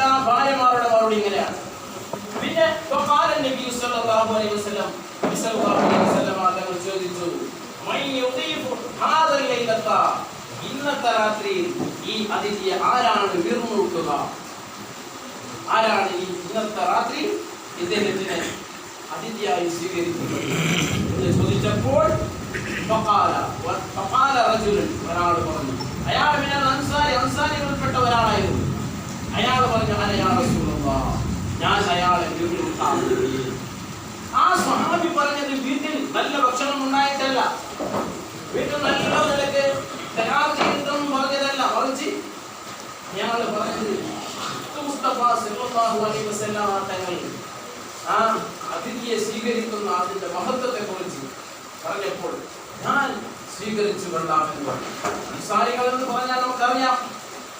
എല്ലാ ഭാര്യമാരുടെ മറുപടി ഇങ്ങനെയാണ്. പിന്നെ നബി സല്ലല്ലാഹു അലൈഹി വസല്ലം അലൈഹി വസല്ലം ഇന്നത്തെ രാത്രി ഈ അതിഥിയെ ആരാണ് വിരുന്നൂട്ടുക ആരാണ് ഈ ഇന്നത്തെ രാത്രി ഇദ്ദേഹത്തിനെ അതിഥിയായി സ്വീകരിക്കുന്നത് ചോദിച്ചപ്പോൾ ഒരാൾ പറഞ്ഞു. അയാൾ അൻസാരി അൻസാരികളിൽപ്പെട്ട ഒരാളായിരുന്നു അയാൾ പറഞ്ഞു അന യാ റസൂലല്ലാഹ് ഞാൻ അയാളെ വീട്ടിൽ ആ സ്വഹാബി പറഞ്ഞത് വീട്ടിൽ നല്ല ഭക്ഷണം ഉണ്ടായിട്ടല്ല. വീട്ടിൽ നല്ല നിലയ്ക്ക് തയ്യാർ ചെയ്തെന്നും പറഞ്ഞതല്ല. മറിച്ച് അയാൾ പറഞ്ഞത് മുസ്തഫ സല്ലല്ലാഹു അലൈഹി വസല്ലം തങ്ങൾ ആ അതിഥിയെ സ്വീകരിക്കുന്ന അതിന്റെ മഹത്വത്തെ കുറിച്ച് പറഞ്ഞപ്പോൾ ഞാൻ സ്വീകരിച്ചു കൊള്ളാമെന്ന് പറഞ്ഞു. അൻസാരികൾ എന്ന് പറഞ്ഞാൽ നമുക്കറിയാം.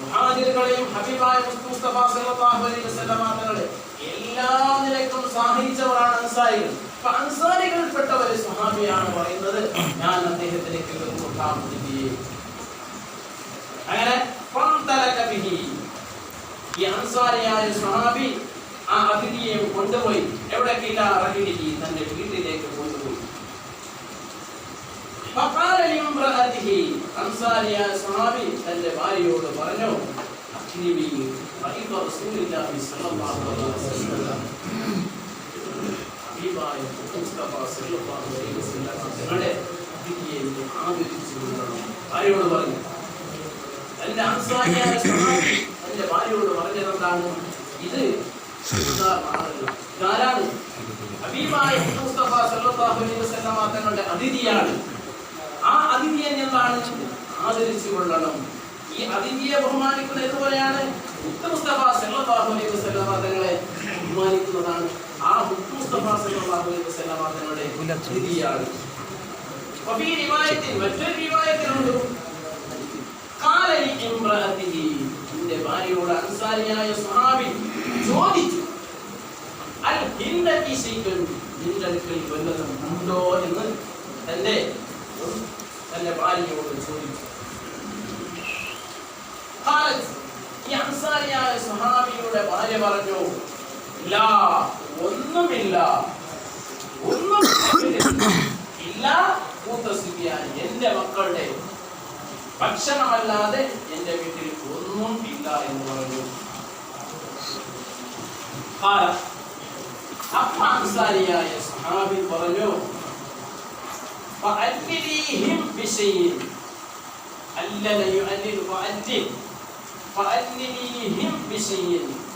മുഹാജിറുകളെയും ഹബീബായ മുസ്തഫ സല്ലല്ലാഹു അലൈഹി വസല്ലം തങ്ങളെ എല്ലാ നിലയ്ക്കും സഹായിച്ചവരാണ് അൻസാരികൾ. അപ്പൊ അൻസാരികളിൽപ്പെട്ട ഒരു സ്വഹാബിയാണ് പറയുന്നത്. ഞാൻ അദ്ദേഹത്തിലേക്ക് അങ്ങനെ ഈ അൻസാരിയായ സ്വഹാബി ആ അതിഥിയെ കൊണ്ടുപോയി. എവിടെ റഹിലിഹി തന്റെ അൻസാരിയായ സഹാബി തന്റെ ഭാര്യയോട് പറഞ്ഞു വസല്ലം. തങ്ങളുടെ അതിഥിയെ നീ ആദരിച്ചു കൊള്ളണം ഭാര്യയോട് പറഞ്ഞു. തന്റെ അൻസാരിയായ സഹാബി തന്റെ ഭാര്യയോട് പറഞ്ഞത് എന്താണ് ഇത് ഇതാരാണ്? ഹബീബായ മുസ്തഫ സല്ലല്ലാഹു അലൈഹി വസല്ലം തങ്ങളുടെ അതിഥിയാണ്. ആ അതിഥിയെ എന്താണ്? ആദരിച്ചു കൊള്ളണം ഈ അതിഥിയെ ബഹുമാനിക്കുന്നത് ഇതുപോലെയാണ് മുസ്തഫ അലൈഹി ബഹുമാനിക്കുന്നതാണ്. ആ മുസ്തഫ സല്ലല്ലാഹു അലൈഹി മറ്റൊരു അൻസാരിയായ സ്വഹാബി ചോദിച്ചു അൽ ഉണ്ടോ? എന്ന് തന്റെ തന്റെ ഭാര്യയോട് ചോദിച്ചു ഈ അൻസാരിയായ സഹാബിയുടെ ഭാര്യ പറഞ്ഞു ഇല്ല ഒന്നുമില്ല ഒന്നും ഇല്ല. കൂട്ടസ്ഥിതിയാണ് എന്റെ മക്കളുടെ ഭക്ഷണമല്ലാതെ എന്റെ വീട്ടിൽ ഒന്നും ഇല്ല എന്ന് പറഞ്ഞു. അപ്പൻസാരിയായ സഹാബി പറഞ്ഞു فعلليهم بشيء. الذي يعلل أعلل فعلليهم بشيء.